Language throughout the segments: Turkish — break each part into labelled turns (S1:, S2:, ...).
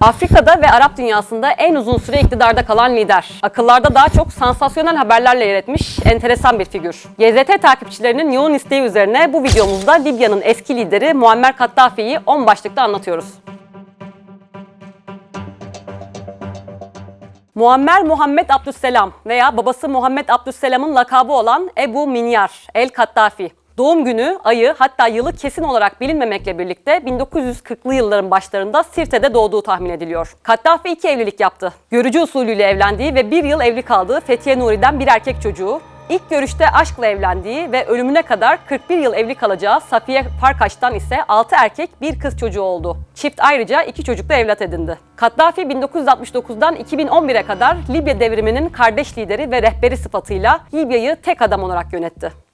S1: Afrika'da ve Arap dünyasında en uzun süre iktidarda kalan lider. Akıllarda daha çok sansasyonel haberlerle yer etmiş enteresan bir figür. YZT takipçilerinin yoğun isteği üzerine bu videomuzda Libya'nın eski lideri Muammer Kaddafi'yi 10 başlıkta anlatıyoruz. Muammer Muhammed Abdüsselam veya babası Muhammed Abdüsselam'ın lakabı olan Ebu Minyar, El Kaddafi. Doğum günü, ayı hatta yılı kesin olarak bilinmemekle birlikte 1940'lı yılların başlarında Sirte'de doğduğu tahmin ediliyor. Kaddafi iki evlilik yaptı. Görücü usulüyle evlendiği ve bir yıl evli kaldığı Fethiye Nuri'den bir erkek çocuğu, İlk görüşte aşkla evlendiği ve ölümüne kadar 41 yıl evli kalacağı Safiye Farkaş'tan ise 6 erkek bir kız çocuğu oldu. Çift ayrıca iki çocuk da evlat edindi. Kaddafi 1969'dan 2011'e kadar Libya devriminin kardeş lideri ve rehberi sıfatıyla Libya'yı tek adam olarak yönetti.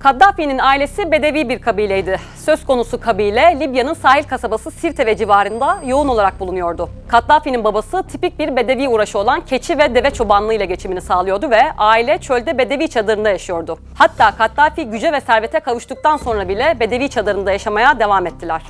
S1: Kaddafi'nin ailesi Bedevi bir kabileydi. Söz konusu kabile Libya'nın sahil kasabası Sirte ve civarında yoğun olarak bulunuyordu. Kaddafi'nin babası tipik bir Bedevi uğraşı olan keçi ve deve çobanlığı ile geçimini sağlıyordu ve aile çölde Bedevi çadırında yaşıyordu. Hatta Kaddafi güce ve servete kavuştuktan sonra bile Bedevi çadırında yaşamaya devam ettiler.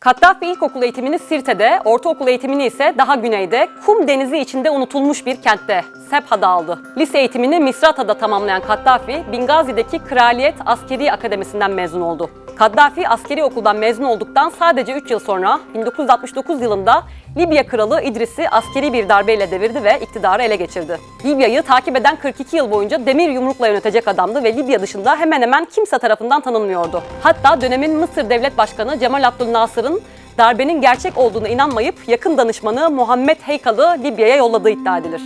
S1: Kaddafi ilkokul eğitimini Sirte'de, ortaokul eğitimini ise daha güneyde, kum denizi içinde unutulmuş bir kentte, Sebha'da aldı. Lise eğitimini Misrata'da tamamlayan Kaddafi, Bingazi'deki Kraliyet Askeri Akademisi'nden mezun oldu. Kaddafi askeri okuldan mezun olduktan sadece 3 yıl sonra 1969 yılında Libya kralı İdris'i askeri bir darbeyle devirdi ve iktidarı ele geçirdi. Libya'yı takip eden 42 yıl boyunca demir yumrukla yönetecek adamdı ve Libya dışında hemen hemen kimse tarafından tanınmıyordu. Hatta dönemin Mısır Devlet Başkanı Cemal Abdülnasır'ın darbenin gerçek olduğunu inanmayıp yakın danışmanı Muhammed Heykal'ı Libya'ya yolladığı iddia edilir.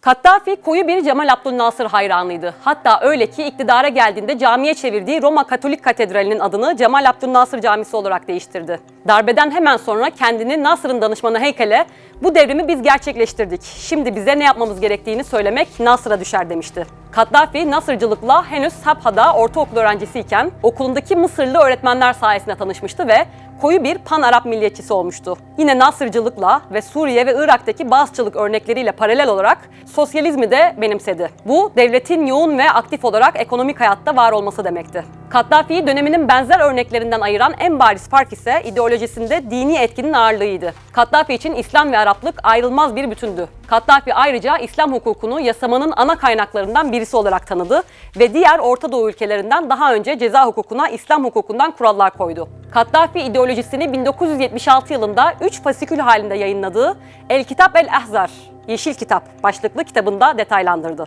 S1: Kaddafi koyu bir Cemal Abdülnasır hayranıydı. Hatta öyle ki iktidara geldiğinde camiye çevirdiği Roma Katolik Katedrali'nin adını Cemal Abdülnasır Camisi olarak değiştirdi. Darbeden hemen sonra kendini Nasır'ın danışmanı Heykel'e bu devrimi biz gerçekleştirdik. Şimdi bize ne yapmamız gerektiğini söylemek Nasır'a düşer demişti. Kaddafi Nasırcılıkla henüz Sabha'da ortaokul öğrencisiyken okulundaki Mısırlı öğretmenler sayesinde tanışmıştı ve koyu bir pan-Arap milliyetçisi olmuştu. Yine Nasırcılıkla ve Suriye ve Irak'taki Bağızçılık örnekleriyle paralel olarak sosyalizmi de benimsedi. Bu devletin yoğun ve aktif olarak ekonomik hayatta var olması demekti. Kaddafi'yi döneminin benzer örneklerinden ayıran en bariz fark ise ideolojisinde dini etkinin ağırlığıydı. Kaddafi için İslam ve Araplık ayrılmaz bir bütündü. Kaddafi ayrıca İslam hukukunu yasamanın ana kaynaklarından birisi olarak tanıdı ve diğer Orta Doğu ülkelerinden daha önce ceza hukukuna İslam hukukundan kurallar koydu. Kaddafi ideolojisini 1976 yılında 3 fasikül halinde yayınladığı El Kitap El Ahzar, Yeşil Kitap başlıklı kitabında detaylandırdı.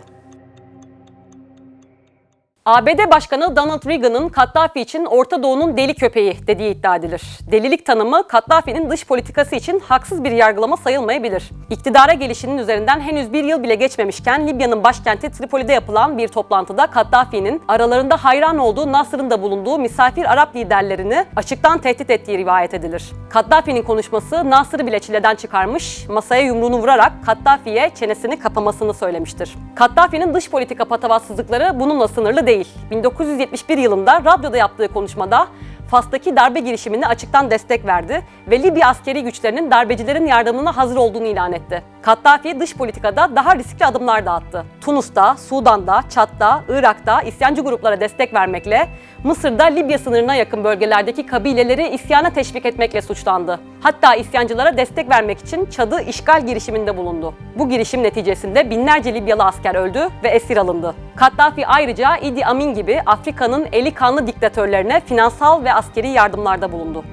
S1: ABD Başkanı Donald Reagan'ın Kaddafi için Orta Doğu'nun deli köpeği dediği iddia edilir. Delilik tanımı Kaddafi'nin dış politikası için haksız bir yargılama sayılmayabilir. İktidara gelişinin üzerinden henüz bir yıl bile geçmemişken Libya'nın başkenti Tripoli'de yapılan bir toplantıda Kaddafi'nin aralarında hayran olduğu Nasır'ın da bulunduğu misafir Arap liderlerini açıktan tehdit ettiği rivayet edilir. Kaddafi'nin konuşması Nasır'ı bile çileden çıkarmış, masaya yumruğunu vurarak Kaddafi'ye çenesini kapamasını söylemiştir. Kaddafi'nin dış politika patavatsızlıkları bununla sınırlı değil. 1971 yılında radyoda yaptığı konuşmada Fas'taki darbe girişimine açıktan destek verdi ve Libya askeri güçlerinin darbecilerin yardımına hazır olduğunu ilan etti. Kaddafi dış politikada daha riskli adımlar da attı. Tunus'ta, Sudan'da, Çat'ta, Irak'ta isyancı gruplara destek vermekle, Mısır'da Libya sınırına yakın bölgelerdeki kabileleri isyana teşvik etmekle suçlandı. Hatta isyancılara destek vermek için Çad'ı işgal girişiminde bulundu. Bu girişim neticesinde binlerce Libyalı asker öldü ve esir alındı. Kaddafi ayrıca Idi Amin gibi Afrika'nın eli kanlı diktatörlerine finansal ve askeri yardımlarda bulundu.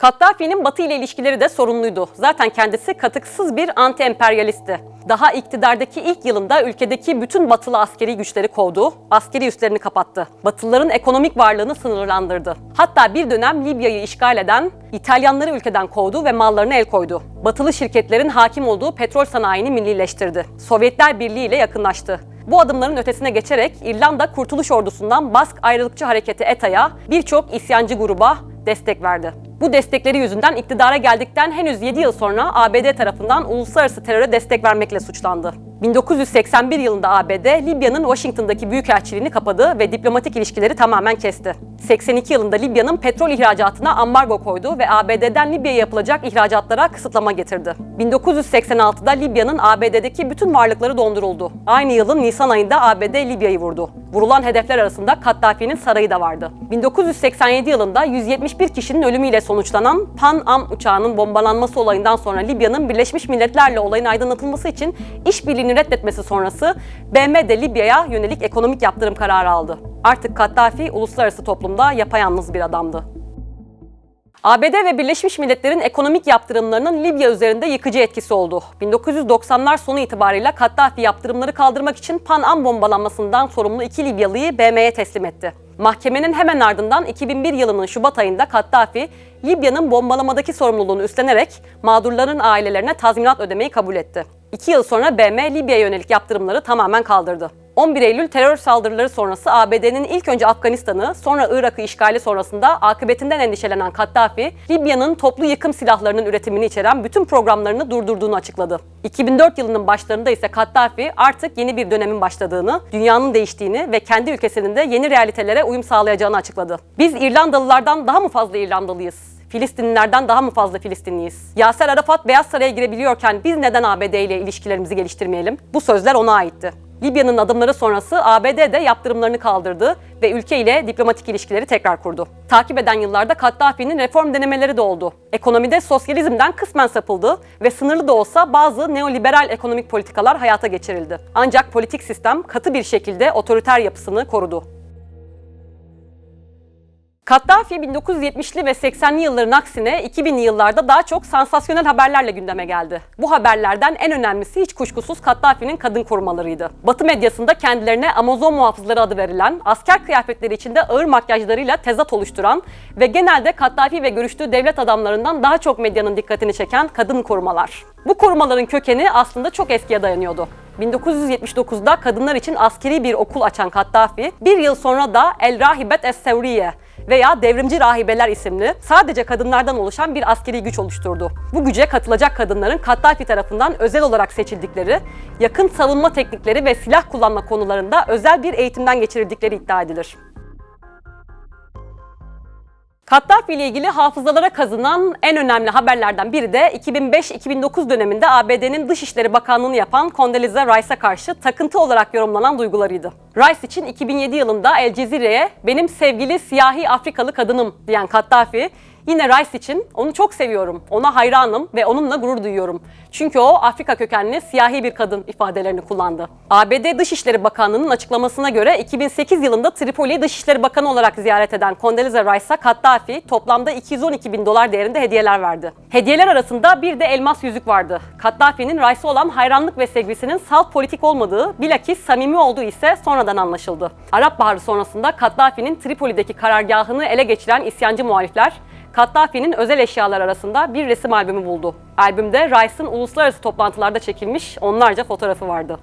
S1: Kaddafi'nin Batı ile ilişkileri de sorunluydu. Zaten kendisi katıksız bir anti-emperyalistti. Daha iktidardaki ilk yılında ülkedeki bütün batılı askeri güçleri kovdu, askeri üslerini kapattı. Batılıların ekonomik varlığını sınırlandırdı. Hatta bir dönem Libya'yı işgal eden İtalyanları ülkeden kovdu ve mallarına el koydu. Batılı şirketlerin hakim olduğu petrol sanayini millileştirdi. Sovyetler Birliği ile yakınlaştı. Bu adımların ötesine geçerek İrlanda Kurtuluş Ordusu'ndan Bask Ayrılıkçı Hareketi ETA'ya birçok isyancı gruba destek verdi. Bu destekleri yüzünden iktidara geldikten henüz 7 yıl sonra ABD tarafından uluslararası teröre destek vermekle suçlandı. 1981 yılında ABD, Libya'nın Washington'daki büyükelçiliğini kapadı ve diplomatik ilişkileri tamamen kesti. 82 yılında Libya'nın petrol ihracatına ambargo koydu ve ABD'den Libya'ya yapılacak ihracatlara kısıtlama getirdi. 1986'da Libya'nın ABD'deki bütün varlıkları donduruldu. Aynı yılın Nisan ayında ABD Libya'yı vurdu. Vurulan hedefler arasında Kaddafi'nin sarayı da vardı. 1987 yılında 171 kişinin ölümüyle sonuçlanan Pan Am uçağının bombalanması olayından sonra Libya'nın Birleşmiş Milletler'le olayın aydınlatılması için işbirliğini reddetmesi sonrası BM de Libya'ya yönelik ekonomik yaptırım kararı aldı. Artık Kaddafi uluslararası toplumda yapayalnız bir adamdı. ABD ve Birleşmiş Milletler'in ekonomik yaptırımlarının Libya üzerinde yıkıcı etkisi oldu. 1990'lar sonu itibarıyla Kaddafi yaptırımları kaldırmak için Pan Am bombalanmasından sorumlu iki Libyalıyı BM'ye teslim etti. Mahkemenin hemen ardından 2001 yılının Şubat ayında Kaddafi, Libya'nın bombalamadaki sorumluluğunu üstlenerek mağdurların ailelerine tazminat ödemeyi kabul etti. İki yıl sonra BM, Libya'ya yönelik yaptırımları tamamen kaldırdı. 11 Eylül terör saldırıları sonrası ABD'nin ilk önce Afganistan'ı sonra Irak'ı işgali sonrasında akıbetinden endişelenen Kaddafi, Libya'nın toplu yıkım silahlarının üretimini içeren bütün programlarını durdurduğunu açıkladı. 2004 yılının başlarında ise Kaddafi artık yeni bir dönemin başladığını, dünyanın değiştiğini ve kendi ülkesinin de yeni realitelere uyum sağlayacağını açıkladı. Biz İrlandalılardan daha mı fazla İrlandalıyız? Filistinlilerden daha mı fazla Filistinliyiz? Yaser Arafat Beyaz Saray'a girebiliyorken biz neden ABD ile ilişkilerimizi geliştirmeyelim? Bu sözler ona aitti. Libya'nın adımları sonrası ABD de yaptırımlarını kaldırdı ve ülke ile diplomatik ilişkileri tekrar kurdu. Takip eden yıllarda Kaddafi'nin reform denemeleri de oldu. Ekonomide sosyalizmden kısmen sapıldı ve sınırlı da olsa bazı neoliberal ekonomik politikalar hayata geçirildi. Ancak politik sistem katı bir şekilde otoriter yapısını korudu. Kaddafi 1970'li ve 80'li yılların aksine 2000'li yıllarda daha çok sansasyonel haberlerle gündeme geldi. Bu haberlerden en önemlisi hiç kuşkusuz Kaddafi'nin kadın korumalarıydı. Batı medyasında kendilerine Amazon muhafızları adı verilen, asker kıyafetleri içinde ağır makyajlarıyla tezat oluşturan ve genelde Kaddafi ve görüştüğü devlet adamlarından daha çok medyanın dikkatini çeken kadın korumalar. Bu korumaların kökeni aslında çok eskiye dayanıyordu. 1979'da kadınlar için askeri bir okul açan Kaddafi, bir yıl sonra da El Rahibet Es Sevriye veya Devrimci Rahibeler isimli sadece kadınlardan oluşan bir askeri güç oluşturdu. Bu güce katılacak kadınların Kaddafi tarafından özel olarak seçildikleri, yakın savunma teknikleri ve silah kullanma konularında özel bir eğitimden geçirildikleri iddia edilir. Kaddafi ile ilgili hafızalara kazınan en önemli haberlerden biri de 2005-2009 döneminde ABD'nin Dışişleri Bakanlığı'nı yapan Condoleezza Rice'a karşı takıntı olarak yorumlanan duygularıydı. Rice için 2007 yılında El Cezire'ye benim sevgili siyahi Afrikalı kadınım diyen Kaddafi, Yine Rice için onu çok seviyorum, ona hayranım ve onunla gurur duyuyorum. Çünkü o Afrika kökenli siyahi bir kadın ifadelerini kullandı. ABD Dışişleri Bakanlığı'nın açıklamasına göre 2008 yılında Tripoli Dışişleri Bakanı olarak ziyaret eden Condoleezza Rice'a Kaddafi toplamda 212 bin dolar değerinde hediyeler verdi. Hediyeler arasında bir de elmas yüzük vardı. Kaddafi'nin Rice'a olan hayranlık ve sevgisinin salt politik olmadığı, bilakis samimi olduğu ise sonradan anlaşıldı. Arap Baharı sonrasında Kaddafi'nin Tripoli'deki karargahını ele geçiren isyancı muhalifler, Kaddafi'nin özel eşyalar arasında bir resim albümü buldu. Albümde Rice'ın uluslararası toplantılarda çekilmiş onlarca fotoğrafı vardı.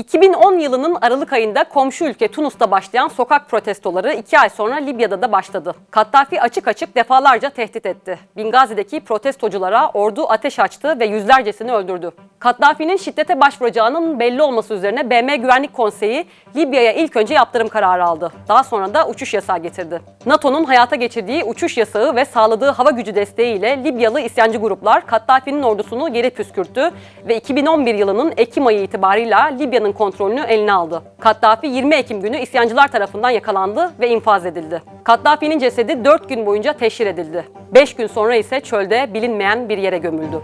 S1: 2010 yılının Aralık ayında komşu ülke Tunus'ta başlayan sokak protestoları iki ay sonra Libya'da da başladı. Kaddafi açık açık defalarca tehdit etti. Bingazi'deki protestoculara ordu ateş açtı ve yüzlercesini öldürdü. Kaddafi'nin şiddete başvuracağının belli olması üzerine BM Güvenlik Konseyi Libya'ya ilk önce yaptırım kararı aldı. Daha sonra da uçuş yasağı getirdi. NATO'nun hayata geçirdiği uçuş yasağı ve sağladığı hava gücü desteğiyle Libyalı isyancı gruplar Kaddafi'nin ordusunu geri püskürttü ve 2011 yılının Ekim ayı itibarıyla Libya'nın kontrolünü eline aldı. Kaddafi 20 Ekim günü isyancılar tarafından yakalandı ve infaz edildi. Kaddafi'nin cesedi 4 gün boyunca teşhir edildi. 5 gün sonra ise çölde bilinmeyen bir yere gömüldü.